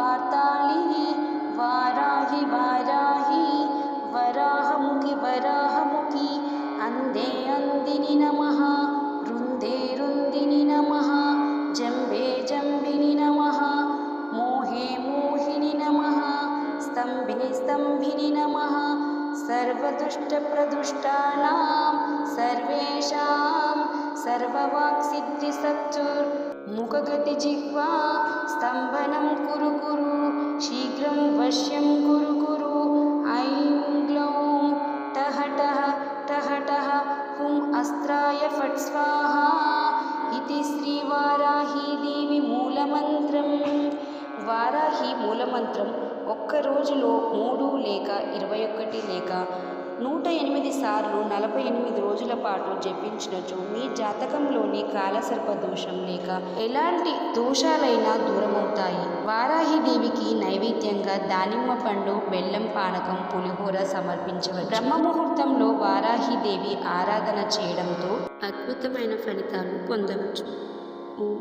वार्तालिः वाराहि वाराहि वराहमुखि वराहमुखि अन्धे अन्दिनि नमः रुन्धे रुन्दिनि नमः जम्बे जम्बिनि नमः मोहे मोहिनि नमः स्तम्भिनि स्तम्भिनि नमः सर्वदुष्टप्रदुष्टानां सर्वेषां सर्ववाक्सिद्धिसत्सुर् ముఖగతి జిహ్వా స్తంభనం కురు కురు శీఘ్రం వశ్యం కురు కురు. ఐం గ్లౌం టహ టహ టహ టహ హుం అస్త్రాయ ఫట్ స్వాహా. ఇది శ్రీవారాహీదేవి మూలమంత్రం. వారాహి మూలమంత్రం ఒక్క రోజులో మూడు లేక ఇరవై ఒకటి లేక నూట ఎనిమిది సార్లు నలభై ఎనిమిది రోజుల పాటు జపించినచు మీ జాతకంలోని కాలసర్ప దోషం లేక ఎలాంటి దోషాలైనా దూరమవుతాయి. వారాహిదేవికి నైవేద్యంగా దానిమ్మ పండు బెల్లం పానకం పులిహోర సమర్పించవచ్చు. బ్రహ్మ ముహూర్తంలో వారాహిదేవి ఆరాధన చేయడంతో అద్భుతమైన ఫలితాలు పొందవచ్చు. ఓం